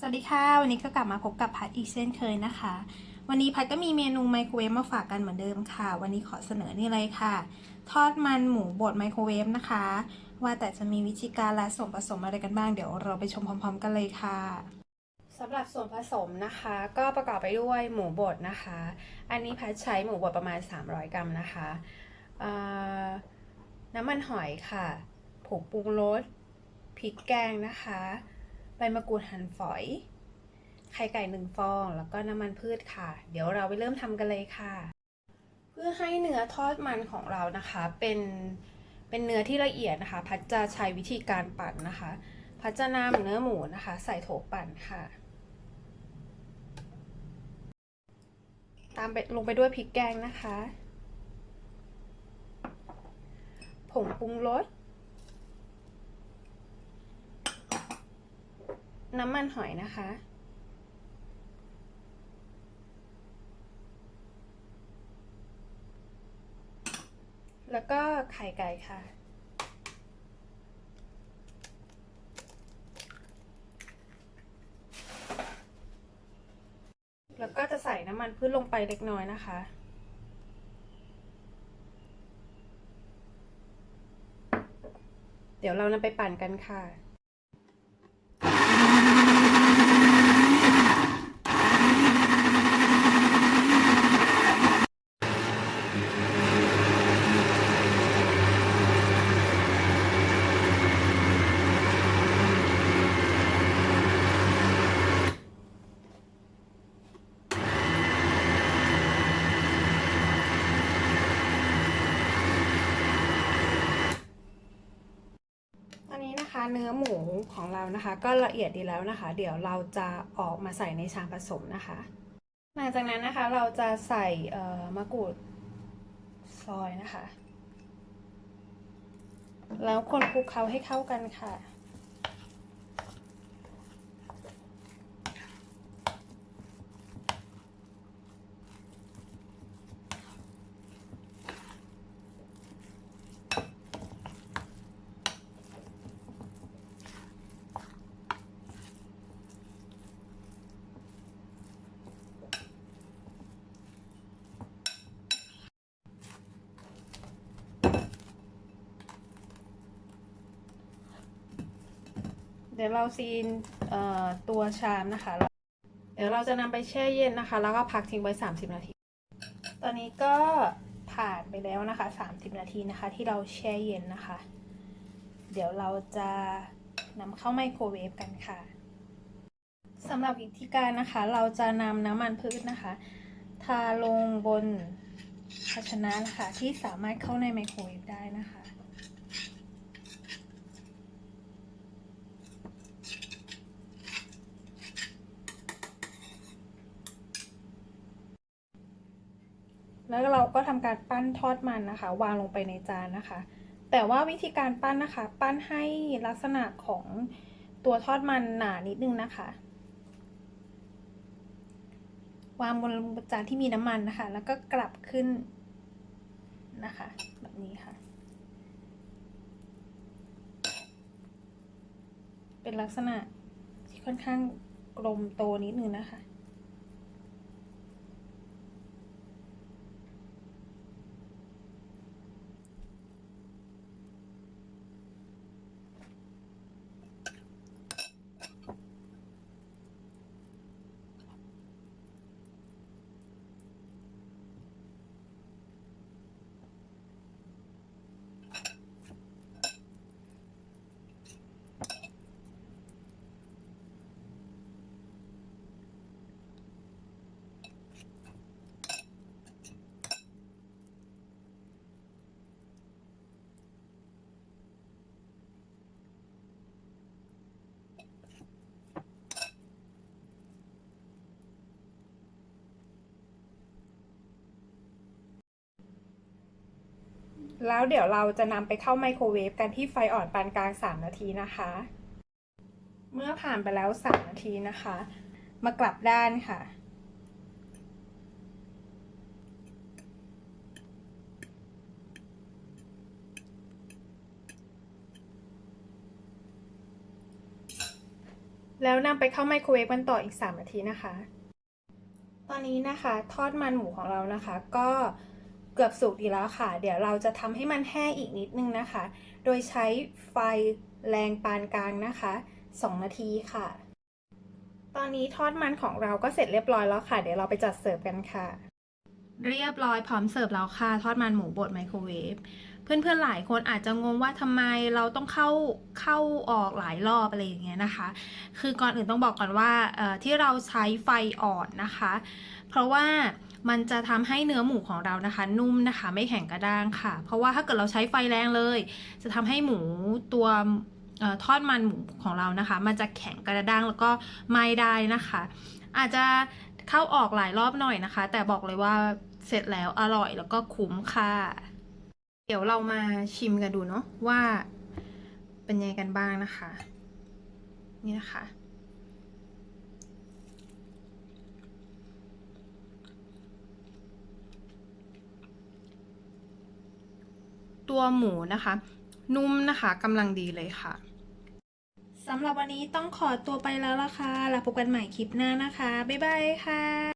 สวัสดีค่ะ วันนี้ก็กลับมาพบกับพัดอีกเช่นเคยนะคะ วันนี้พัดก็มีเมนูไมโครเวฟมาฝากกันเหมือนเดิมค่ะ วันนี้ขอเสนอนี่เลยค่ะ ทอดมันหมูบดไมโครเวฟนะคะ ว่าแต่จะมีวิธีการและส่วนผสมอะไรกันบ้างเดี๋ยวเราไปชมพร้อม ๆ กันเลยค่ะสำหรับส่วนผสมนะคะ ก็ประกอบไปด้วยหมูบดนะคะ อันนี้พัดใช้หมูบดประมาณ 300 กรัมนะคะน้ำมันหอยค่ะผงปรุงรสพริกแกงนะคะ ใบมะกรูดหั่นฝอย ไข่ไก่หนึ่งฟอง แล้วก็น้ำมันพืชค่ะ เดี๋ยวเราไปเริ่มทำกันเลยค่ะ เพื่อให้เนื้อทอดมันของเรานะคะ เป็นเป็นเนื้อที่ละเอียดนะคะ พัดจะใช้วิธีการปั่นนะคะ พัดจะนำเนื้อหมูนะคะ ใส่โถปั่นค่ะ ตามไปลงไปด้วยพริกแกงนะคะ ผงปรุงรส น้ำมันหอยนะคะ แล้วก็ไข่ไก่ค่ะ แล้วก็จะใส่น้ำมันพืชลงไปเล็กน้อยนะคะเดี๋ยวเรานำไปปั่นกันค่ะ เนื้อหมูของเรานะคะ ก็ละเอียดดีแล้วนะคะ เดี๋ยวเราจะออกมาใส่ในชามผสมนะคะหลังจากนั้นนะคะเราจะใส่มะกรูดซอยนะคะ แล้วคนคลุกเคล้าให้เข้ากันค่ะ เดี๋ยวเราซีนตัวชามนะคะ เดี๋ยวเราจะนำไปแช่เย็นนะคะ แล้วก็พักทิ้งไว้ 30 นาที ตอนนี้ก็ผ่านไปแล้วนะคะ 30 นาทีนะคะ ที่เราแช่เย็นนะคะ เดี๋ยวเราจะนำเข้าไมโครเวฟกันค่ะสำหรับวิธีการนะคะ เราจะนำน้ำมันพืชนะคะ ทาลงบนภาชนะนะคะที่สามารถเข้าในไมโครเวฟได้นะคะ แล้วเราก็ทำการปั้นทอดมันนะคะ วางลงไปในจานนะคะ แต่ว่าวิธีการปั้นนะคะ ปั้นให้ลักษณะของตัวทอดมันหนานิดนึงนะคะ วางบนจานที่มีน้ำมันนะคะ แล้วก็กลับขึ้นนะคะ แบบนี้ค่ะ เป็นลักษณะที่ค่อนข้างกลมโตนิดนึงนะคะ แล้วเดี๋ยวเราจะนำไปเข้าไมโครเวฟกันที่ไฟอ่อนปานกลาง 3 นาทีนะคะ เมื่อผ่านไปแล้ว 3 นาทีนะคะ มากลับด้านค่ะ แล้วนำไปเข้าไมโครเวฟกันต่ออีก 3 นาทีนะคะ ตอนนี้นะคะ ทอดมันหมูของเรานะคะ ก็ เกือบสุกดีแล้วค่ะ เดี๋ยวเราจะทำให้มันแห้งอีกนิดนึงนะคะ โดยใช้ไฟแรงปานกลางนะคะ 2 นาทีค่ะ ตอนนี้ทอดมันของเราก็เสร็จเรียบร้อยแล้วค่ะ เดี๋ยวเราไปจัดเสิร์ฟกันค่ะ เรียบร้อยพร้อมเสิร์ฟแล้วค่ะ ทอดมันหมูบดไมโครเวฟ เพื่อนๆหลายคนอาจจะงงว่าทำไมเราต้องเข้าเข้าออกหลายรอบอะไรอย่างเงี้ยนะคะ คือก่อนอื่นต้องบอกก่อนว่าที่เราใช้ไฟอ่อนนะคะ เพราะว่ามันจะทำให้เนื้อหมูของเรานะคะ นุ่มนะคะ ไม่แข็งกระด้างค่ะ เพราะว่าถ้าเกิดเราใช้ไฟแรงเลย จะทำให้หมูตัวออทอดมันหมูของเรานะคะ มันจะแข็งกระด้างแล้วก็ไม้ได้นะคะ อาจจะเข้าออกหลายรอบหน่อยนะคะ แต่บอกเลยว่าเสร็จแล้วอร่อยแล้วก็คุ้มค่ะ เดี๋ยวเรามาชิมกันดูเนาะว่าเป็นยังไงกันบ้างนะคะ นี่นะคะตัวหมูนะคะ นุ่มนะคะกำลังดีเลยค่ะสำหรับวันนี้ต้องขอตัวไปแล้วละค่ะแล้วพบกันใหม่คลิปหน้านะคะ บ๊ายบายค่ะ